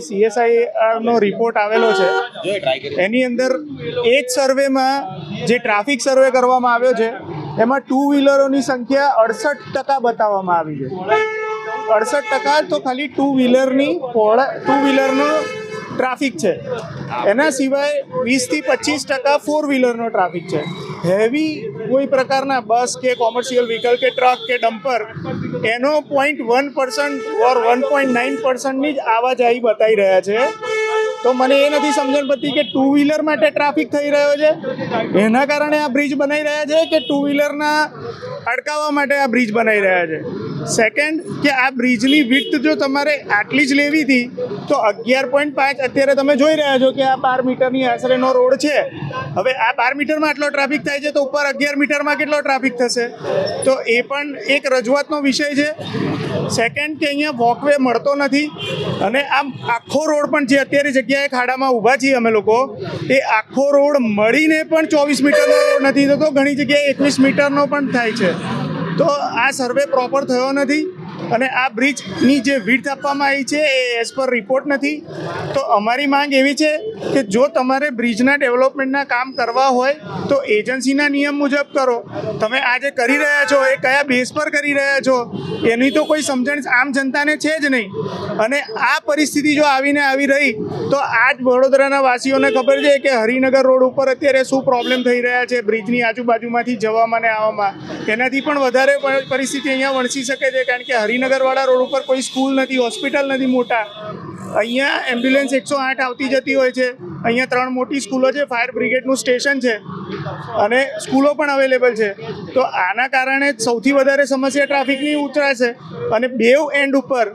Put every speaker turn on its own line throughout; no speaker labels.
CSI નો report આવેલો છે, એની અંદર એક સર્વેમાં જે ટ્રાફિક સર્વે કરવામાં આવ્યો છે, એમાં ટુ વ્હીલરોની સંખ્યા અડસઠ ટકા બતાવવામાં આવી છે. અડસઠ ટકા તો ખાલી ટુ વ્હીલરની ટુ વ્હીલરનો ટ્રાફિક છે. એના સિવાય વીસથી પચીસ ટકા ફોર વ્હીલરનો ટ્રાફિક છે. હેવી કોઈ પ્રકારના બસ કે કોમર્શિયલ વ્હીકલ કે ટ્રક કે ડમ્પર, એનો point one percent or one point nine પર્સન્ટની જ આવાજાહી બતાવી રહ્યા છે. તો મને એ નથી સમજણ પડતી કે ટુ વ્હીલર માટે ટ્રાફિક થઈ રહ્યો છે. એના કારણે આ બ્રિજ બનાવી રહ્યા છે કે ટુ વ્હીલરના અટકાવવા માટે આ બ્રિજ બનાવી રહ્યા છે? સેકન્ડ કે આ બ્રિજની વિડ્થ જો તમારે આટલી જ લેવી હતી, તો અગિયાર પોઈન્ટ પાંચ અત્યારે તમે જોઈ રહ્યા છો કે આ બાર મીટરની આશરેનો રોડ છે. હવે આ બાર મીટરમાં આટલો ટ્રાફિક થાય છે, તો ઉપર અગિયાર મીટરમાં કેટલો ટ્રાફિક થશે? તો એ પણ એક રજૂઆતનો વિષય છે. સેકન્ડ કે અહીંયા વોકવે મળતો નથી, અને આમ આખો રોડ પણ જે અત્યારે જગ્યાએ ખાડામાં ઊભા છીએ અમે લોકો, એ આખો રોડ મળીને પણ ચોવીસ મીટરનો રોડ નથી થતો, ઘણી જગ્યાએ એકવીસ મીટરનો પણ થાય છે. તો આ સર્વે પ્રોપર થયો નથી અને આ બ્રિજની જે વિડ્થ આપવામાં આવી છે એ એઝ પર રિપોર્ટ નથી. તો અમારી માંગ એવી છે કે જો તમારે બ્રિજના ડેવલપમેન્ટના કામ કરવા હોય, તો એજન્સીના નિયમ મુજબ કરો. તમે આ જે કરી રહ્યા છો, એ કયા બેઝ પર કરી રહ્યા છો, એની તો કોઈ સમજણ આમ જનતાને છે જ નહીં. અને આ પરિસ્થિતિ જો આવીને આવી રહી, તો આ જ વડોદરાના વાસીઓને ખબર છે કે હરિનગર રોડ ઉપર અત્યારે શું પ્રોબ્લેમ થઈ રહ્યા છે બ્રિજની આજુબાજુમાંથી જવામાં ને આવવામાં. એનાથી પણ વધારે પરિસ્થિતિ અહીંયા વણસી શકે છે, કારણ કે હરિનગરવાળા રોડ ઉપર કોઈ સ્કૂલ નથી હોસ્પિટલ નથી મોટા. અહીંયા એમ્બ્યુલન્સ એકસો આઠ આવતી જતી હોય છે. અહીંયા ત્રણ મોટી સ્કૂલો છે ફાયર બ્રિગેડનું સ્ટેશન છે અને સ્કૂલો પણ અવેલેબલ છે. તો આના કારણે સૌથી વધારે સમસ્યા ટ્રાફિકની ઉતરાશે અને બેવ એન્ડ ઉપર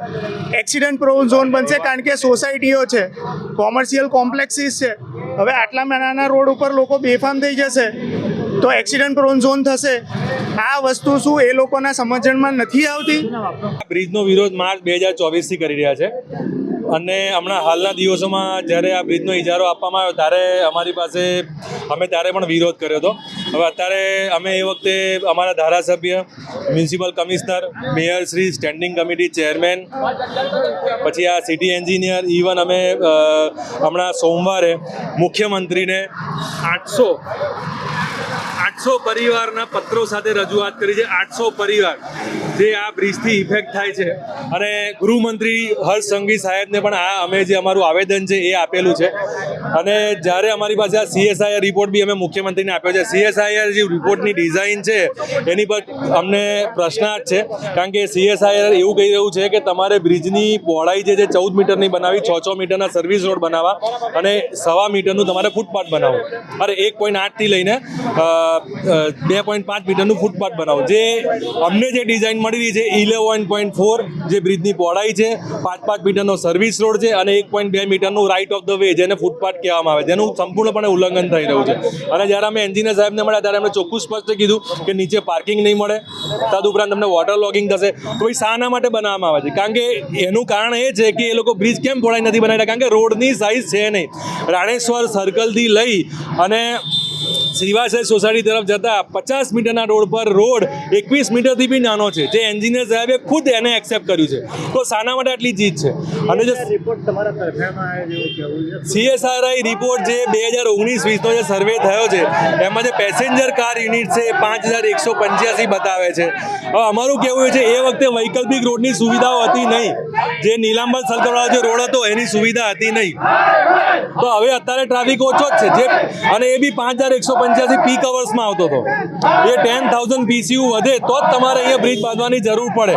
એક્સિડન્ટ પ્રોન ઝોન બનશે કારણ કે સોસાયટીઓ છે કોમર્શિયલ કોમ્પ્લેક્સીસ છે. હવે આટલા નાના રોડ ઉપર લોકો બેફામ થઈ જશે તો એક્સિડન્ટ પ્રોન ઝોન થશે. આ વસ્તુ શું એ લોકોના સમજણમાં નથી આવતી?
બ્રિજનો વિરોધ માર્ચ બે હજાર ચોવીસથી કરી રહ્યા છે. અને હમણાં હાલના દિવસોમાં જ્યારે આ બ્રિજનો ઇજારો આપવામાં આવ્યો, ત્યારે અમારી પાસે અમે ત્યારે પણ વિરોધ કર્યો હતો. હવે અત્યારે અમે એ વખતે અમારા ધારાસભ્ય, municipal commissioner, mayor Shri, standing committee chairman, પછી આ સિટી એન્જિનિયર ઇવન અમે હમણાં સોમવારે મુખ્યમંત્રીને આઠસો આઠસો પરિવારના પત્રો સાથે રજૂઆત કરી છે. આઠસો પરિવાર જે આ બ્રિજથી ઇફેક્ટ થાય છે. અને ગૃહમંત્રી હર્ષ સંઘી સાહેબને પણ આ અમે જે અમારું આવેદન છે એ આપેલું છે. અને જ્યારે અમારી પાસે આ સીએસઆઈ રિપોર્ટ બી અમે મુખ્યમંત્રીને આપ્યો છે. સીએસઆઈઆર જે રિપોર્ટની ડિઝાઇન છે, એની પર અમને પ્રશ્નાર્થ છે. કારણ કે સીએસઆઈઆર એવું કહી રહ્યું છે કે તમારે બ્રિજની પહોળાઈ જે છે, ચૌદ મીટરની બનાવી, છ છ મીટરના સર્વિસ રોડ બનાવવા અને સવા મીટરનું તમારે ફૂટપાથ બનાવવું. અરે એક પોઈન્ટ આઠથી લઈને બે પોઈન્ટ પાંચ મીટરનું ફૂટપાથ બનાવો જે અમને જે ડિઝાઇન મળી રહી છે ઇલેવન પોઈન્ટ ફોર જે બ્રિજની પહોળાઈ છે, પાંચ પાંચ મીટરનો સર્વિસ રોડ છે અને એક પોઈન્ટ બે મીટરનું રાઇટ ઓફ ધ વે જેને ફૂટપાથ કહેવામાં આવે જેનું સંપૂર્ણપણે ઉલ્લંઘન થઈ રહ્યું છે. અને જ્યારે અમે એન્જિનિયર સાહેબને મળ્યા ત્યારે એમણે ચોખ્ખું સ્પષ્ટ કીધું કે નીચે પાર્કિંગ નહીં મળે. તદુપરાંત તમને વોટર લોગિંગ થશે. તો એ શાના માટે બનાવવામાં આવે છે. કારણ કે એનું કારણ એ છે કે એ લોકો બ્રિજ કેમ પહોળાઈ નથી બનાવ્યા કારણ કે રોડની સાઇઝ છે નહીં. રાણેશ્વર સર્કલથી લઈ અને શ્રીવાસય સોસાયટી તરફ જતા પચાસ મીટરના રોડ પર રોડ એકવીસ મીટરથી બી નાનો છે. જે એન્જિનિયર સાહેબે ખુદ એને એક્સેપ્ટ કર્યું છે. તો શાના માટે આટલી ચીજ છે. અને જે સીએસઆરઆઈ રિપોર્ટ જે બે હજાર ઓગણીસ વીસનો જે સર્વે થયો છે એમાં જે પેસેન્જર કાર યુનિટ છે એ પાંચ હજાર એકસો પંચ્યાસી બતાવે છે. હવે અમારું કેવું છે એ વખતે વૈકલ્પિક રોડની સુવિધાઓ હતી નહીં. જે નીલાંબર સર્કલવાળો જે રોડ હતો એની સુવિધા હતી નહીં. તો હવે અત્યારે ટ્રાફિક ઓછો જ છે. જે અને એ બી પાંચ હજાર એકસો પંચ્યાસી પીક અવર્સમાં આવતો હતો. એ ટેન થાઉઝન્ડ પીસીયુ વધે તો જ તમારે અહીંયા બ્રિજ બાંધવાની જરૂર પડે.